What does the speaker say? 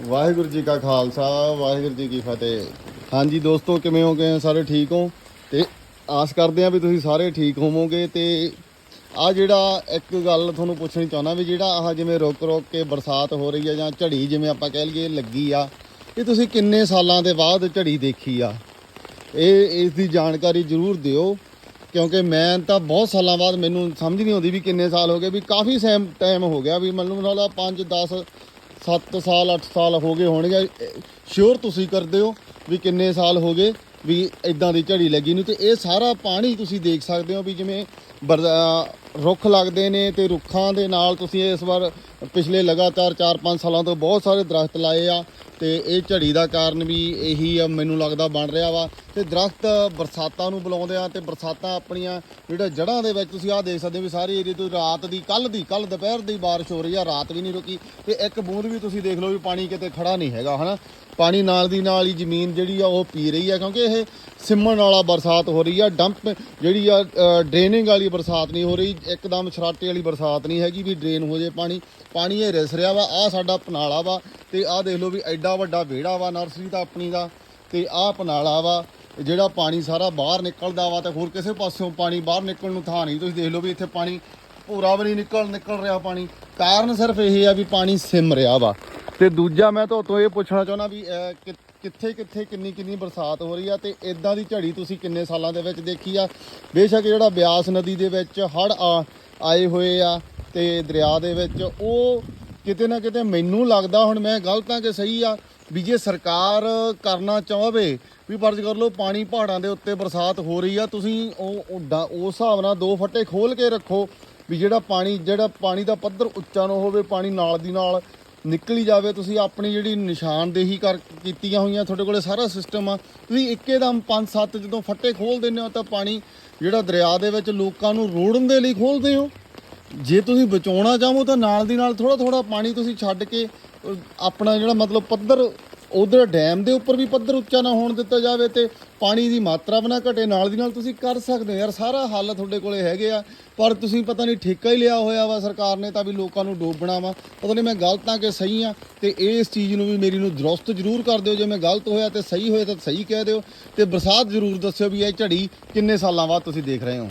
ਵਾਹਿਗੁਰੂ ਜੀ ਕਾ ਖਾਲਸਾ, ਵਾਹਿਗੁਰੂ ਜੀ ਕੀ ਫਤਿਹ। ਹਾਂਜੀ ਦੋਸਤੋ, ਕਿਵੇਂ ਹੋ? ਗਏ ਸਾਰੇ ਠੀਕ ਹੋ? ਤੇ ਆਸ ਕਰਦੇ ਆ ਵੀ ਤੁਸੀਂ ਸਾਰੇ ਠੀਕ ਹੋਵੋਗੇ। ਤੇ ਆ ਜਿਹੜਾ ਇੱਕ ਗੱਲ ਤੁਹਾਨੂੰ ਪੁੱਛਣੀ ਚਾਹੁੰਦਾ ਵੀ ਜਿਹੜਾ ਆਹ ਜਿਵੇਂ ਰੁਕ ਰੁਕ ਕੇ ਬਰਸਾਤ ਹੋ ਰਹੀ ਆ ਜਾਂ ਝੜੀ ਜਿਵੇਂ ਆਪਾਂ ਕਹਿ ਲਈਏ ਲੱਗੀ ਆ, ਇਹ ਤੁਸੀਂ ਕਿੰਨੇ ਸਾਲਾਂ ਦੇ ਬਾਅਦ ਝੜੀ ਦੇਖੀ ਆ? ਇਹ, ਇਸ ਦੀ ਜਾਣਕਾਰੀ ਜ਼ਰੂਰ ਦਿਓ, ਕਿਉਂਕਿ ਮੈਂ ਤਾਂ ਬਹੁਤ ਸਾਲਾਂ ਬਾਅਦ ਮੈਨੂੰ ਸਮਝ ਨਹੀਂ ਆਉਂਦੀ ਵੀ ਕਿੰਨੇ ਸਾਲ ਹੋ ਗਏ, ਵੀ ਕਾਫੀ ਸੈਮ ਟਾਈਮ ਹੋ ਗਿਆ ਵੀ ਮੈਨੂੰ ਨਾਲ 5 10 7 ਸਾਲ 8 ਸਾਲ ਹੋ ਗਏ ਹੋਣਗੇ। ਸ਼ੋਰ ਤੁਸੀਂ ਕਰਦੇ ਹੋ ਵੀ ਕਿੰਨੇ ਸਾਲ ਹੋ ਗਏ ਵੀ ਇਦਾਂ ਦੀ ਝੜੀ ਲੱਗੀ ਨੂੰ। ਤੇ ਇਹ ਸਾਰਾ ਪਾਣੀ ਤੁਸੀਂ ਦੇਖ ਸਕਦੇ ਹੋ ਵੀ ਜਿਵੇਂ ਬਰ- ਰੁੱਖ ਲੱਗਦੇ ਨੇ ਤੇ ਰੁੱਖਾਂ ਦੇ ਨਾਲ ਤੁਸੀਂ ਇਸ ਵਾਰ ਪਿਛਲੇ ਲਗਾਤਾਰ 4-5 ਸਾਲਾਂ ਤੋਂ ਬਹੁਤ ਸਾਰੇ ਦਰਖਤ ਲਾਏ ਆ। ਤੇ ਇਹ ਝੜੀ ਦਾ ਕਾਰਨ ਵੀ ਇਹੀ ਆ, ਮੈਨੂੰ ਲੱਗਦਾ ਬਣ ਰਿਹਾ ਵਾ। ਤੇ ਦਰਖਤ ਬਰਸਾਤਾਂ ਨੂੰ ਬੁਲਾਉਂਦੇ ਆ ਤੇ ਬਰਸਾਤਾਂ ਆਪਣੀਆਂ ਜਿਹੜਾ ਜੜ੍ਹਾਂ ਦੇ ਵਿੱਚ ਤੁਸੀਂ ਆਹ ਦੇਖ ਸਕਦੇ ਹੋ ਵੀ ਸਾਰੀ ਏਰੀਆ ਤੋਂ ਰਾਤ ਦੀ ਕੱਲ ਦੀ ਕੱਲ ਦੁਪਹਿਰ ਦੀ ਬਾਰਿਸ਼ ਹੋ ਰਹੀ ਆ, ਰਾਤ ਵੀ ਨਹੀਂ ਰੁਕੀ। ਤੇ ਇੱਕ ਬੂੰਦ ਵੀ ਤੁਸੀਂ ਦੇਖ ਲਓ ਵੀ ਪਾਣੀ ਕਿਤੇ ਖੜਾ ਨਹੀਂ ਹੈਗਾ, ਹਨਾ? ਪਾਣੀ ਨਾਲ ਦੀ ਨਾਲ ਹੀ ਜ਼ਮੀਨ ਜਿਹੜੀ ਆ ਉਹ ਪੀ ਰਹੀ ਆ, ਕਿਉਂਕਿ ਇਹ ਸਿਮਣ ਵਾਲਾ ਬਰਸਾਤ ਹੋ ਰਹੀ ਆ। ਡੰਪ ਜਿਹੜੀ ਆ ਡਰੇਨਿੰਗ ਵਾਲੀ ਬਰਸਾਤ ਨਹੀਂ ਹੋ ਰਹੀ, ਇੱਕਦਮ ਛਰਾਟੇ ਵਾਲੀ ਬਰਸਾਤ ਨਹੀਂ ਹੈਗੀ ਵੀ ਡਰੇਨ ਹੋ ਜੇ ਪਾਣੀ। ਪਾਣੀ ਇਹ ਰਿਸ ਰਿਹਾ ਵਾ ਆ ਸਾਡਾ ਪਨਾਲਾ ਵਾ। ਤੇ ਆਹ ਦੇਖ ਲਓ ਵੀ ਐਡਾ ਵੱਡਾ ਵਿਹੜਾ ਵਾ, ਨਰਸਰੀ ਦਾ ਆਪਣੀ ਦਾ, ਤੇ ਆਹ ਪਨਾਲਾ ਵਾ, ਜਿਹੜਾ ਪਾਣੀ ਸਾਰਾ ਬਾਹਰ ਨਿਕਲਦਾ ਵਾ ਤੇ ਹੋਰ ਕਿਸੇ ਪਾਸਿਓਂ ਪਾਣੀ ਬਾਹਰ ਨਿਕਲਣ ਨੂੰ ਥਾਂ ਨਹੀਂ। ਤੁਸੀਂ ਦੇਖ ਲਓ ਵੀ ਇੱਥੇ ਪਾਣੀ ਪੂਰਾ ਵੀ ਨਹੀਂ ਨਿਕਲ ਨਿਕਲ ਰਿਹਾ ਪਾਣੀ। ਕਾਰਨ ਸਿਰਫ ਇਹ ਆ ਵੀ ਪਾਣੀ ਸਿਮ ਰਿਹਾ ਵਾ। ਤੇ ਦੂਜਾ ਮੈਂ ਤੁਹਾਤੋਂ ਇਹ ਪੁੱਛਣਾ ਚਾਹੁੰਦਾ ਵੀ ਕਿ- ਕਿੱਥੇ ਕਿੱਥੇ ਕਿੰਨੀ ਕਿੰਨੀ ਬਰਸਾਤ ਹੋ ਰਹੀ ਆ ਤੇ ਇਦਾਂ ਦੀ ਝੜੀ ਤੁਸੀਂ ਕਿੰਨੇ ਸਾਲਾਂ ਦੇ ਵਿੱਚ ਦੇਖੀ ਆ? ਬੇਸ਼ੱਕ ਜਿਹੜਾ ਬਿਆਸ ਨਦੀ ਦੇ ਵਿੱਚ ਹੜ ਆਏ ਹੋਏ ਆ ਤੇ ਦਰਿਆ ਦੇ ਵਿੱਚ, ਉਹ ਕਿਤੇ ਨਾ ਕਿਤੇ ਮੈਨੂੰ ਲੱਗਦਾ ਹੁਣ ਮੈਂ ਗਲਤ ਆ ਕਿ ਸਹੀ ਆ, ਵੀ ਜੇ ਸਰਕਾਰ ਕਰਨਾ ਚਾਹਵੇ ਵੀ ਫਰਜ਼ ਕਰ ਲਓ ਪਾਣੀ ਪਹਾੜਾਂ ਦੇ ਉੱਤੇ ਬਰਸਾਤ ਹੋ ਰਹੀ ਆ, ਤੁਸੀਂ ਉਹ ਉਹ ਉਸ ਹਿਸਾਬ ਨਾਲ ਦੋ ਫੱਟੇ ਖੋਲ ਕੇ ਰੱਖੋ ਵੀ ਜਿਹੜਾ ਪਾਣੀ ਜਿਹੜਾ ਪਾਣੀ ਦਾ ਪੱਧਰ ਉੱਚਾ ਨਾ ਹੋਵੇ, ਪਾਣੀ ਨਾਲ ਦੀ ਨਾਲ ਨਿਕਲੀ ਜਾਵੇ। ਤੁਸੀਂ ਆਪਣੀ ਜਿਹੜੀ ਨਿਸ਼ਾਨਦੇਹੀ ਕਰ ਕੀਤੀਆਂ ਹੋਈਆਂ ਤੁਹਾਡੇ ਕੋਲੇ ਸਾਰਾ ਸਿਸਟਮ ਆ। ਤੁਸੀਂ ਇੱਕੇਦਮ 5-7 ਜਦੋਂ ਫੱਟੇ ਖੋਲ ਦਿੰਦੇ ਹੋ ਤਾਂ ਪਾਣੀ ਜਿਹੜਾ ਦਰਿਆ ਦੇ ਵਿੱਚ ਲੋਕਾਂ ਨੂੰ ਰੋੜਨ ਦੇ ਲਈ ਖੋਲਦੇ ਹੋ। ਜੇ ਤੁਸੀਂ ਬਚਾਉਣਾ ਚਾਹੋ ਤਾਂ ਨਾਲ ਦੀ ਨਾਲ ਥੋੜਾ ਥੋੜਾ ਪਾਣੀ ਤੁਸੀਂ ਛੱਡ ਕੇ ਆਪਣਾ ਜਿਹੜਾ ਮਤਲਬ ਪੱਧਰ, ਉਧਰ ਡੈਮ ਦੇ ਉੱਪਰ ਵੀ ਪੱਧਰ ਉੱਚਾ ਨਾ ਹੋਣ ਦਿੱਤਾ ਜਾਵੇ ਤੇ ਪਾਣੀ ਦੀ ਮਾਤਰਾ ਵੀ ਨਾ ਘਟੇ, ਨਾਲ ਦੀ ਨਾਲ ਤੁਸੀਂ ਕਰ ਸਕਦੇ ਹੋ। ਯਾਰ, ਸਾਰਾ ਹੱਲ ਤੁਹਾਡੇ ਕੋਲੇ ਹੈਗੇ ਆ, ਪਰ ਤੁਸੀਂ ਪਤਾ ਨਹੀਂ ਠੇਕਾ ਹੀ ਲਿਆ ਹੋਇਆ ਵਾ ਸਰਕਾਰ ਨੇ ਤਾਂ ਵੀ ਲੋਕਾਂ ਨੂੰ ਡੋਬਣਾ ਵਾ ਪਤਾ ਨਹੀਂ ਮੈਂ ਗਲਤ ਆ ਕਿ ਸਹੀ ਆ, ਤੇ ਇਸ ਚੀਜ਼ ਨੂੰ ਵੀ ਮੇਰੀ ਨੂੰ ਦਰੁਸਤ ਜ਼ਰੂਰ ਕਰ ਦਿਓ। ਜੇ ਮੈਂ ਗਲਤ ਹੋਇਆ ਤੇ ਸਹੀ ਹੋਇਆ ਤਾਂ ਸਹੀ ਕਹਿ ਦਿਓ, ਤੇ ਬਰਸਾਤ ਜ਼ਰੂਰ ਦੱਸਿਓ ਵੀ ਇਹ ਝੜੀ ਕਿੰਨੇ ਸਾਲਾਂ ਬਾਅਦ ਤੁਸੀਂ ਦੇਖ ਰਹੇ ਹੋ।